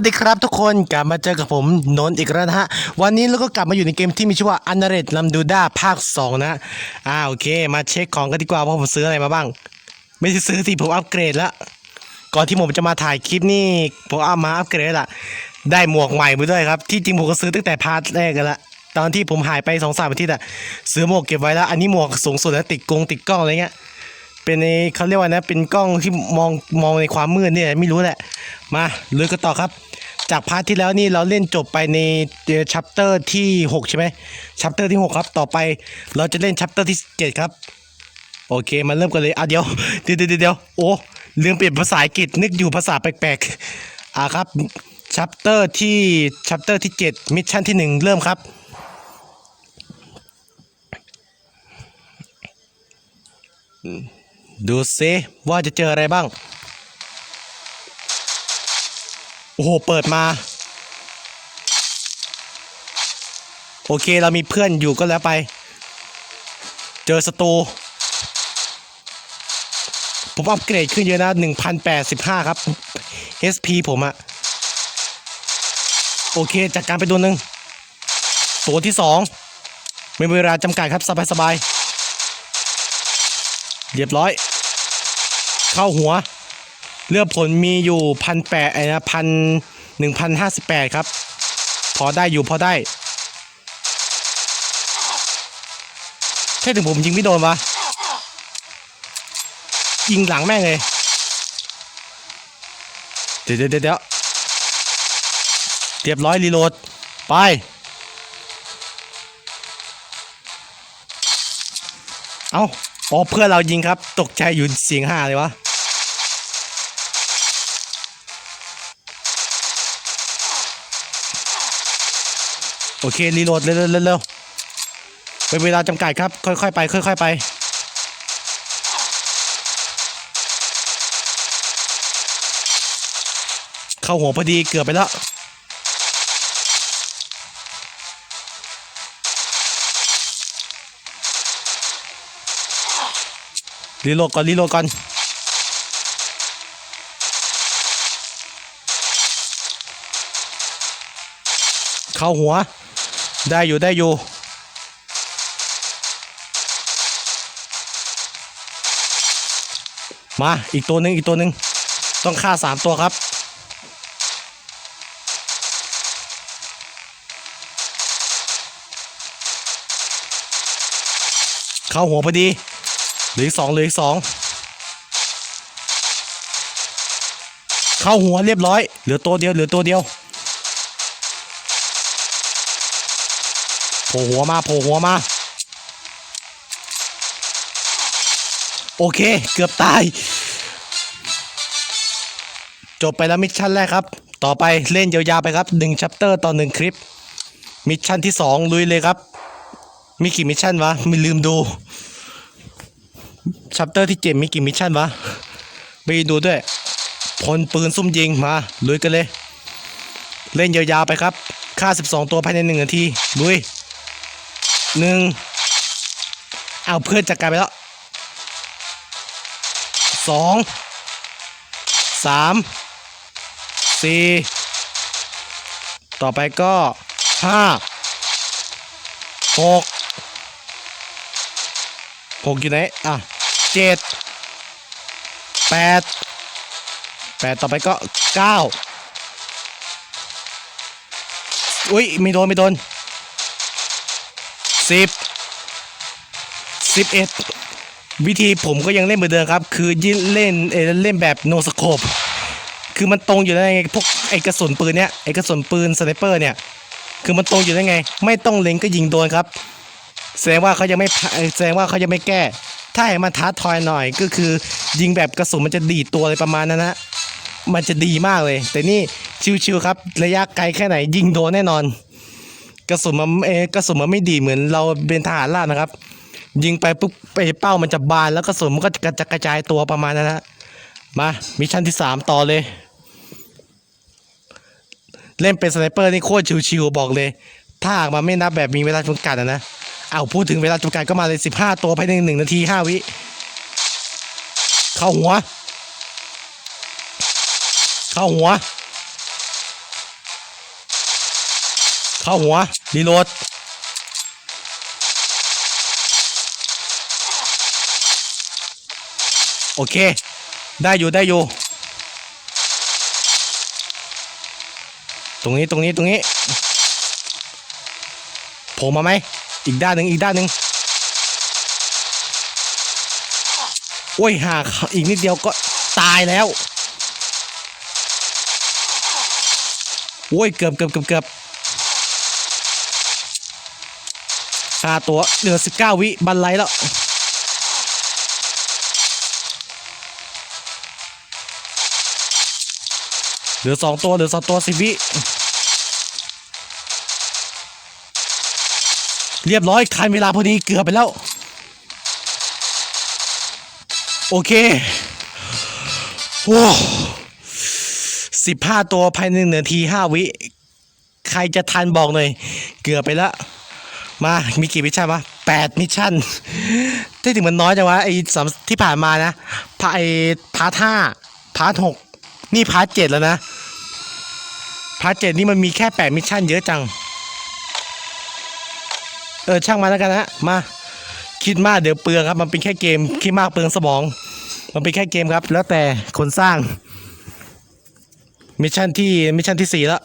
วัสดีครับทุกคนกลับมาเจอกับผมนนท์อีกแล้วนะฮะ วันนี้เราก็กลับมาอยู่ในเกมที่มีชื่อว่าอันเ r ร t ลัมดูด้าภาค 2 นะอ่าโอเค มาเช็คของกันดีกว่าว่าผมซื้ออะไรมาบ้าง ไม่ใช่ซื้อสิผมอัปเกรดแล้วก่อนที่ผมจะมาถ่ายคลิปนี่ผมเอามาอัปเกรดละได้หมวกใหม่มาด้วยครับ ที่จริงผมก็ซื้อตั้งแต่พาร์ทแรกกันละตอนที่ผมหายไปสองสามอาทิตย์อะซื้อหมวกเก็บไว้แล้ว อันนี้หมวกสูงสุดแล้วติดกงติดกล้องอะไรเงี้ย เป็นในเขาเรียกว่านะ เป็นกล้องที่มองมองในความมืดเนี่ยไม่รู้แหละ มาลุยกันต่อครับ จากพาร์ทที่แล้วนี่เราเล่นจบไปในชัปเตอร์ที่6ใช่ไหมชัปเตอร์ที่6ครับ ต่อไปเราจะเล่นชัปเตอร์ที่7ครับ โอเคมาเริ่มกันเลยอะเดี๋ยวเดี๋ยวเดี๋ยวเดี๋ยวโอ้ลืมเปลี่ยนภาษาอังกฤษนึกอยู่ภาษาแปลกๆอะครับชัปเตอร์ที่ชัปเตอร์ที่7มิชชั่นที่ 1 เริ่มครับ ดูซิว่าจะเจออะไรบ้าง โอ้โห เปิดมา โอเคเรามีเพื่อนอยู่ก็แล้วไป เจอศัตรูผมอัปเกรดขึ้นเยอะนะ1085 ครับ SP ผมอะโอเคจัดการไปตัวหนึ่งตัวที่สองไม่มีเวลาจำกัดครับ สบายๆเรียบร้อย เข้าหัว เลือดผลมีอยู่พันแปดไอ้นะพันหนึ่งพันห้าสิบแปดครับ พอได้อยู่พอได้แค่ถึงผมยิงไม่โดนวะยิงหลังแม่งเลย เดี๋ยวเดี๋ยวเดี๋ยวเรียบร้อยรีโหลด ไปเอา อ๋อเพื่อนเรายิงครับ ตกใจอยู่เสียงห่าเลยวะโอเครีโหลดเร็วๆเร็วๆเป็นเวลาจำกัดครับ ค่อยๆไป ค่อย ๆ ไปเข้าหัวพอดีเกือบไปแล้ว รีโหลดก่อนรีโหลดก่อนเข้าหัว ได้อยู่ได้อยู่มาอีกตัวหนึ่งอีกตัวหนึ่งต้องฆ่าสามตัวครับ เข้าหัวพอดี ลือสองเหลือสองเข้าหัวเรียบร้อย เหลือตัวเดียวเหลือตัวเดียวโผล่หัวมาโผล่หัวมา โอเค เกือบตาย จบไปแล้วมิชชั่นแรกครับ ต่อไปเล่นยาวๆไปครับ1ชัปเตอร์ต่อ1คลิป มิชชั่นที่ 2 ลุยเลยครับ มีกี่มิชชั่นวะไม่ลืมดู ชัปเตอร์ที่7มีกี่มิชชั่นวะไปดูด้วยพลปืนซุ่มยิงมาลุยกันเลย เล่นยาวๆไปครับฆ่า 12 ตัวภายใน1นาทีลุยหนึ่งเอาเพื่อนจัดการไปแล้วสองสามสี่ต่อไปก็ห้าหกหกอยู่ไหนอะ จ็ดแปดแปดต่อไปก็เก้าอุ้ยไม่โดนไม่โดนสิบสิบเอ็ดวิธีผมก็ยังเล่นเหมือนเดิมครับ คือยิ่งเล่นเอเล่นแบบโนสโคปคือมันตรงอยู่แล้ไงพวกไอกระสุนปืนเนี้ยไอกระสุนปืนสไนเปอร์เนี่ย คือมันตรงอยู่ได้ไง ไม่ต้องเล็งก็ยิงโดนครับ แสดงว่าเขายังไม่แสดงว่าเขายังไม่แก้ ถ้าให้มันท้าทอยหน่อยก็คือ ยิงแบบกระสุนมันจะดีดตัวอะไรประมาณนั้นนะมันจะดีมากเลย แต่นี่ชิวๆครับ ระยะไกลแค่ไหน ยิงโดนแน่นอน กระสุนมันเอกระสุนมันไม่ดีเหมือนเราเป็นทหารรานะครับ ยิงไปปุ๊บไปเป้ามันจะบานแล้วกระสุนมันก็จะกระจายตัวประมาณนั้นนะมามิชชั่นที่ 3 ต่อเลย เล่นเป็นสไนเปอร์นี่โคตรชิวๆบอกเลย ถ้าหากมันไม่นับแบบมีเวลาจำกัดอะนะ เอาพูดถึงเวลาจำกัดก็มาเลย15ตัวภายในหนึ่งนาที5วิ เข้าหัว เข้าหัว เข้าหัวรีโหลดโอเค ได้อยู่ได้อยู่ ตรงนี้ตรงนี้ตรงนี้โผล่มาไหม อีกด้านหนึ่งอีกด้านหนึ่งโอ้ยห่าอีกนิดเดียวก็ตายแล้วโอ้ยเกือบเกือบเกือบเกือบคาตัวเหลือ19วิบันไลแล้วเหลือสองตัวเหลือสองตัวสิบวิ เรียบร้อยคันเวลาพอดีเกือบไปแล้ว โอเคโว้สิบห้าตัวภายในหนึ่งนาทีห้าวิ ใครจะทันบอกหน่อย เกือบไปแล้ว มามีกี่มิชชั่นวะแปดมิชชั่นที่ถึงมันน้อยจังวะไอ้สามที่ผ่านมานะพาไอ้พาร์ทห้าพาร์ทหกนี่พาร์ทเจ็ดแล้วนะพาร์ทเจ็ดนี่มันมีแค่แปดมิชชั่นเยอะจัง เออช่างมาแล้วกันนะมาคิดมากเดี๋ยวเปลืองครับ มันเป็นแค่เกมคิดมากเปลืองสมอง มันเป็นแค่เกมครับ แล้วแต่คนสร้างมิชชั่นที่มิชชั่นที่สี่แล้ว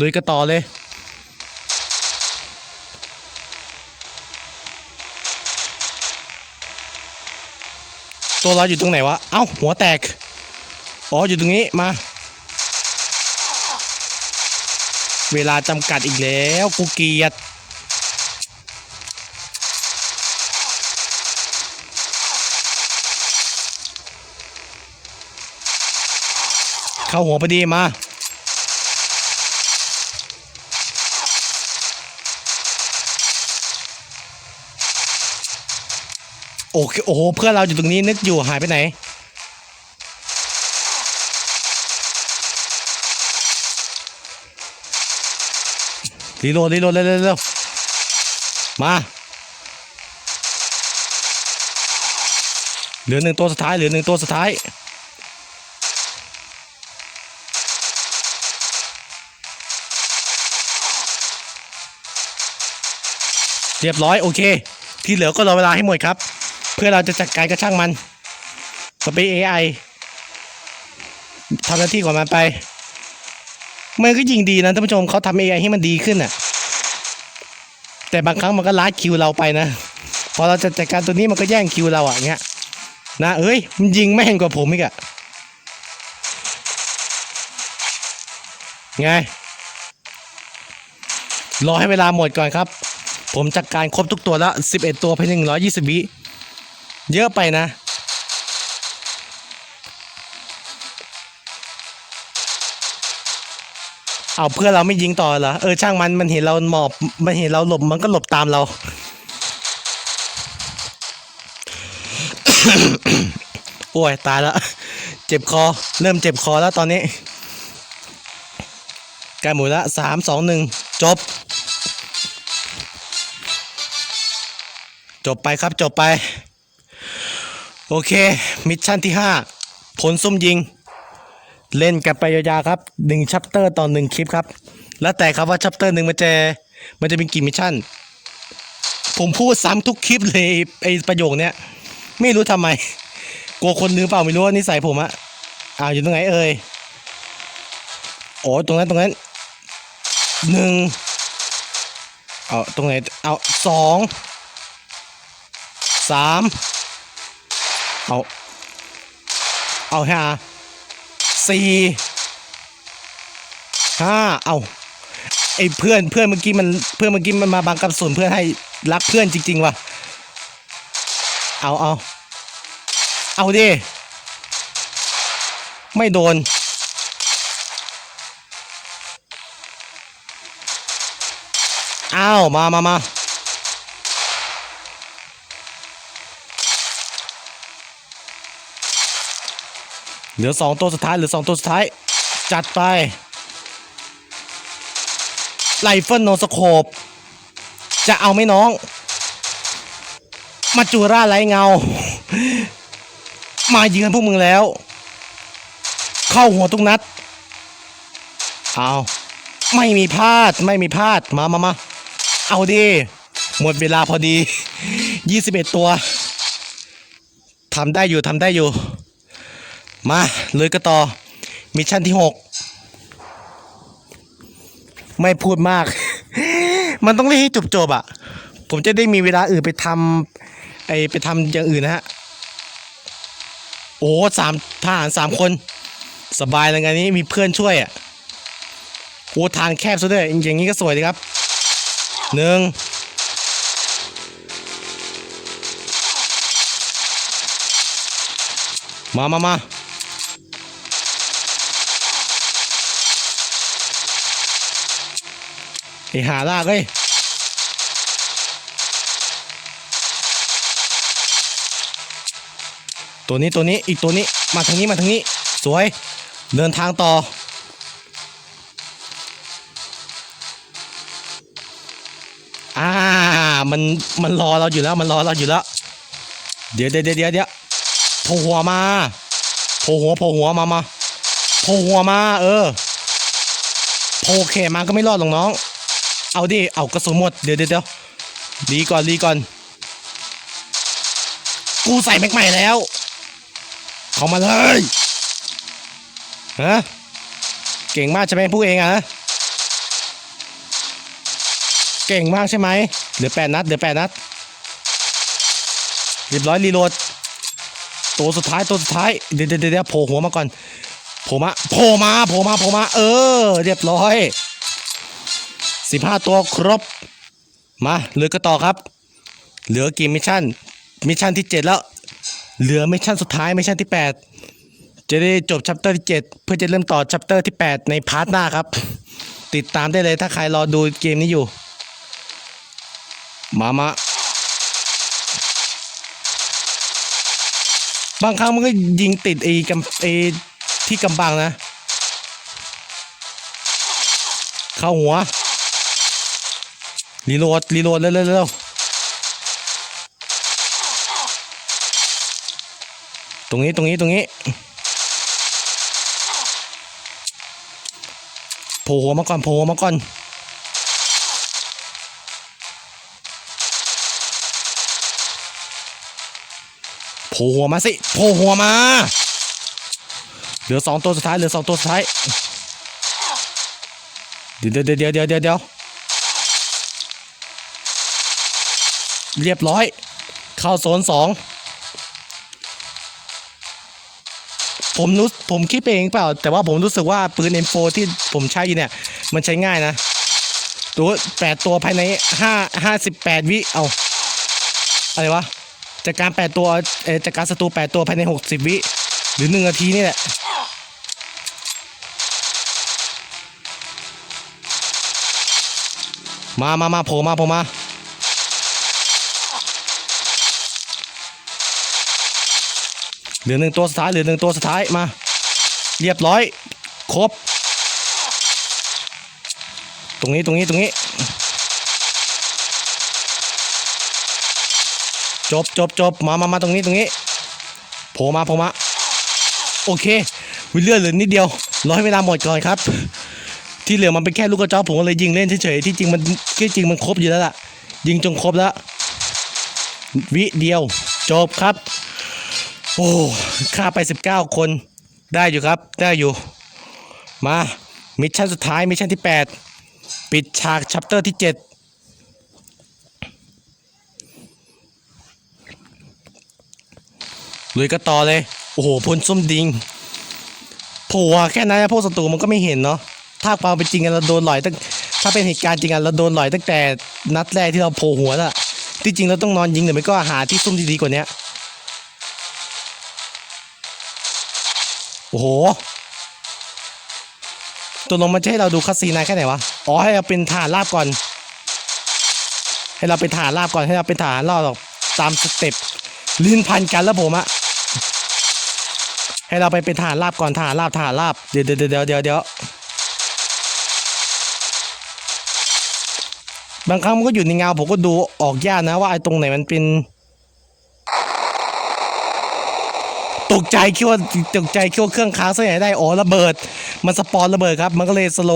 ลุยกันต่อเลยตัวเราอยู่ตรงไหนวะ เอ้า หัวแตก อ๋อ อยู่ตรงนี้ มา เวลาจำกัดอีกแล้ว กูเกียด เข้าหัวพอดีมาโอเคโอ้โหเพื่อนเราอยู่ตรงนี้นึกอยู่หายไปไหน รีโหลดรีโหลดเร็วเร็วมาเหลือหนึ่งตัวสุดท้ายเหลือหนึ่งตัวสุดท้าย เรียบร้อยโอเค ที่เหลือก็รอเวลาให้หมดครับ เพื่อเราจะจัดการกระช่างมันมันเป็น AI ทำหน้าที่ของมันไปมันก็ยิงดีนะท่านผู้ชมเขาทำ AI ให้มันดีขึ้นน่ะ แต่บางครั้งมันก็ล้าคิวเราไปนะ พอเราจะจัดการตัวนี้มันก็แย่งคิวเราอะเงี้ยนะเอ้ยมันยิงแม่งกว่าผมอีกอะไงรอให้เวลาหมดก่อนครับ ผมจัดการครบทุกตัวแล้ว11 ตัวภายใน120 วิเยอะไปนะ เอาเพื่อเราไม่ยิงต่อเหรอ เออช่างมันมันเห็นเราหมอบ มันเห็นเราหลบมันก็หลบตามเรา โอ้ยตายแล้ว เจ็บคอ เริ่มเจ็บคอแล้วตอนนี้กล้หมดละสามสองหนึ่งจบ จบไปครับจบไป โอเค มิชชั่นที่ 5 ผลซุ่มยิง เล่นกันไปยาวๆครับ1ชัปเตอร์ต่อ1คลิปครับ แล้วแต่ครับว่าชัปเตอร์หนึ่งมันจะมันจะเป็นกี่มิชชั่น ผมพูดซ้ำทุกคลิปเลยไอประโยคเนี้ยไม่รู้ทำไม กลัวคนลืมเปล่าไม่รู้ว่านิสัยผมอะอ้าวอยู่ตรงไหนเอ่ยโอ้ตรงนั้นตรงนั้นหนึ่งเอาตรงไหนเอาสอง สามเอา เอาห้าสี่ห้าเอาไอ้เพื่อนเพื่อนเมื่อกี้มันเพื่อนเมื่อกี้มันมาบังกับส่วนเพื่อนให้รักเพื่อนจริง ๆว่ะเอาเอาเอาดิไม่โดน อ้าว มามามา เหลือสองตัวสุดท้ายเหลือสองตัวสุดท้าย จัดไปไลเฟิลโนสโคปจะเอาไหมน้อง มาจูราไรเงา มาเยือนพวกมึงแล้ว เข้าหัวทุกนัด เอาไม่มีพลาดไม่มีพลาดมามามาเอาดิหมดเวลาพอดี 21 ตัวทำได้อยู่ทำได้อยู่ มาเลยก็ต่อ มิชชั่นที่6ไม่พูดมาก มันต้องเล่นให้จบๆอะผมจะได้มีเวลาอื่นไปทำไอไปทำอย่างอื่นนะฮะ โอ้สามทหารสามคน สบายเลยงานนี้มีเพื่อนช่วยอะโอ้ทางแคบซะด้วยอย่างนี้ก็สวยดีครับหนึ่งมามามา ไอหาลากเอ้ยตัวนี้ตัวนี้อีกตัวนี้มาทางนี้มาทางนี้ สวย เดินทางต่อ อ่ามันมันรอเราอยู่แล้วมันรอเราอยู่แล้ว เดี๋ยวเดี๋ยวเดี๋ยวเดี๋ยวโผล่หัวมาโผล่หัวโผล่หัวมามาโผล่หัวมา เออโผล่เขมาก็ไม่รอดหรอกน้อง เอาดิ เอากระสุนหมดเดี๋ยวเดี๋ยวเดี๋ยวรีก่อนรีก่อน กูใส่แม็กใหม่แล้ว เข้ามาเลย ฮะ เก่งมากใช่ไหมผู้เองอะเก่งมากใช่ไหมเหลือแปดนัดเหลือแปดนัด เรียบร้อยรีโหลด ตัวสุดท้ายตัวสุดท้าย เดี๋ยวเดี๋ยวเดี๋ยวโผล่หัวมาก่อน โผล่มา โผล่มา โผล่มา โผล่มา เออ เรียบร้อย สิบห้าตัวครบ มาเหลือก็ต่อครับ เหลือกี่มิชชั่น มิชชั่นที่เจ็ดแล้ว เหลือมิชชั่นสุดท้ายมิชชั่นที่แปดจะได้จบชัปเตอร์ที่เจ็ดเพื่อจะเริ่มต่อชัปเตอร์ที่แปดในพาร์ทหน้าครับ ติดตามได้เลยถ้าใครรอดูเกมนี้อยู่ มามาบางครั้งมันก็ยิงติดไอ้กำไอ้ที่กำบังนะ เข้าหัว รีโหลดรีโหลดเร็วเร็วตรงนี้ตรงนี้ตรงนี้โผล่หัวมาก่อนโผล่หัวมาก่อนโผล่หัวมาสิโผล่หัวมา เหลือสองตัวสุดท้ายเหลือสองตัวสุดท้ายเดี๋ยวเดี๋ยวเดี๋ยวเดี๋ยวเดี๋ยว เรียบร้อย เข้าโซนสองผมรู้ผมคิดไปเองเปล่า แต่ว่าผมรู้สึกว่าปืน M4 ที่ผมใช้อยู่เนี่ย มันใช้ง่ายนะ ตัวแปดตัวภายในห้าห้าสิบแปดวิเอาอะไรวะจากการแปดตัวจากการศัตรูแปดตัวภายในหกสิบวิหรือหนึ่งนาทีนี่แหละมามามาโผล่มาโผล่มา เหลือหนึ่งตัวสุดท้ายเหลือหนึ่งตัวสุดท้ายมา เรียบร้อย ครบ ตรงนี้ตรงนี้ตรงนี้ จบจบจบมามามาตรงนี้ตรงนี้โผล่มาโผล่มา โอเค วิลเลือดเหลือนิดเดียว ร้อให้เวลาหมดก่อนครับ ที่เหลือมันเป็นแค่ลูกกระจอกผมก็เลยยิงเล่นเฉยๆที่จริงมันที่จริงมันครบอยู่แล้วล่ะ ยิงจนครบแล้ว วิเดียว จบครับ โอ้ฆ่าไป 19 คนได้อยู่ครับ ได้อยู่ มา มิชชั่นสุดท้าย มิชชั่นที่ 8 ปิดฉากชัปเตอร์ที่ 7 ลุยก็ต่อเลย โอ้โหพลส้มดิงโผล่แค่นั้นนะพวกศัตรูมันก็ไม่เห็นเนาะถ้าความเป็นจริงอะเราโดนหลอยตั้งถ้าเป็นเหตุการณ์จริงอะเราโดนหลอยตั้งแต่นัดแรกที่เราโผล่หัวละที่จริงเราต้องนอนยิงหรือไม่ก็หาที่ซุ่มที่ดีกว่านี้ โอ้โห ตัวลงมันจะให้เราดูคัสซีนานแค่ไหนวะ อ๋อให้เราเป็นฐานราบก่อน ให้เราเป็นฐานราบก่อน ให้เราเป็นฐานราบหรอกตามสเต็ปลิ้นพันกันแล้วผมอะให้เราไปเป็นฐานราบก่อนฐานราบฐานราบ เดี๋ยวเดี๋ยวเดี๋ยวเดี๋ยวเดี๋ยวบางครั้งมันก็อยู่ในเงาผมก็ดูออกยากนะว่าไอ้ตรงไหนมันเป็น ต กใจคิดว่าตกใจคิดว่าเครื่องค้างซะไหนได้อ๋อระเบิด มันสปอนระเบิดครับ มันก็เลยสโล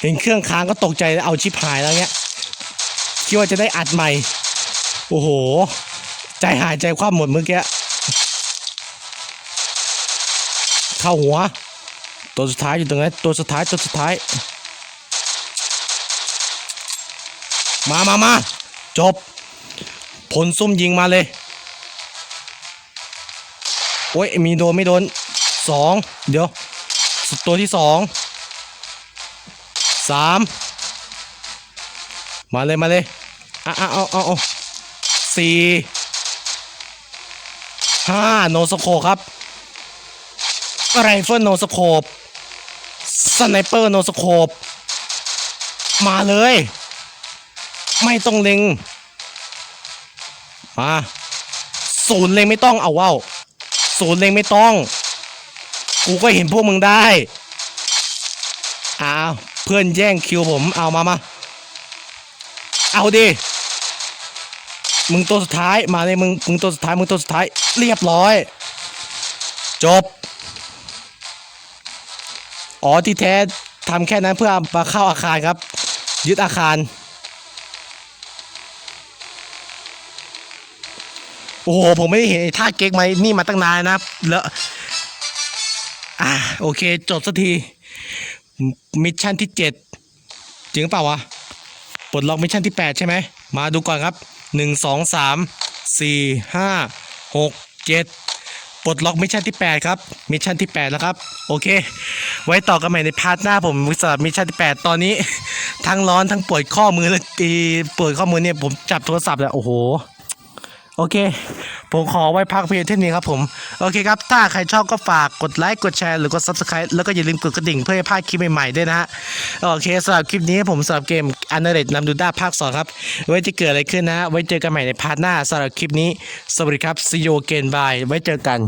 เห็นเครื่องค้างก็ตกใจเอาชิปหายแล้วเงี้ยคิดว่าจะได้อัดใหม่ โอ้โห ใจหายใจคว่ำหมดเมื่อกี้เข้าหัว ตัวสุดท้ายอยู่ตรงนั้นตัวสุดท้ายตัวสุดท้าย มามามาจบ ผลซุ่มยิงมาเลย โอ้ยมีโดนไม่โดนสองเดี๋ยวตัวที่สองสามมาเลยมาเลยอะอะเอาเอาเอาสี่ห้าโนสโคครับไรเฟิลโนสโคปสไนเปอร์โนสโคปมาเลย ไม่ต้องเล็งมาศูนย์เล็งไม่ต้องเอาว้าว ศูนย์เล็งไม่ต้อง กูก็เห็นพวกมึงได้อ้าวเพื่อนแย่งคิวผมเอามามาเอาดิมึงตัวสุดท้ายมาเลยมึงมึงตัวสุดท้ายมึงตัวสุดท้ายเรียบร้อย จบ อ๋อที่แท้ทำแค่นั้นเพื่อมาเข้าอาคารครับ ยึดอาคาร โอ้โหผมไม่เห็นท่าเก๊กไหมนี่มาตั้งนานนะแล้วอ่าโอเค จบสักที มิชชั่นที่เจ็ดจริงเปล่าวะปลดล็อกมิชชั่นที่8ใช่ไหม มาดูก่อนครับ1 2 3 4 5 6 7ปลดล็อกมิชชั่นที่ 8 ครับ มิชชั่นที่ 8 แล้วครับ โอเค ไว้ต่อกันใหม่ในพาร์ทหน้าผมสำหรับมิชชั่นที่ 8 ตอนนี้ ทั้งร้อนทั้งปวดข้อมือและตีปวดข้อมือเนี่ยผมจับโทรศัพท์แล้วโอ้โห อเค ผมขอไว้พักเพียงเท่านี้ครับผม โอเคครับ ถ้าใครชอบก็ฝากกดไลค์ กดแชร์ หรือกด Subscribe แล้วก็อย่าลืมกดกระดิ่งเพื่อให้พลาดคลิปใหม่ๆด้วยนะฮะ โอเคสำหรับคลิปนี้ผมสำหรับเกม u n d e r r a t e นำดูด้าภาค 2 ครับ ไว้จะเกิดอะไรขึ้นนะฮะไว้เจอกันใหม่ในพาร์ทหน้าสำหรับคลิปนี้ สวัสดีครับซีโยเกนบาย ไว้เจอกัน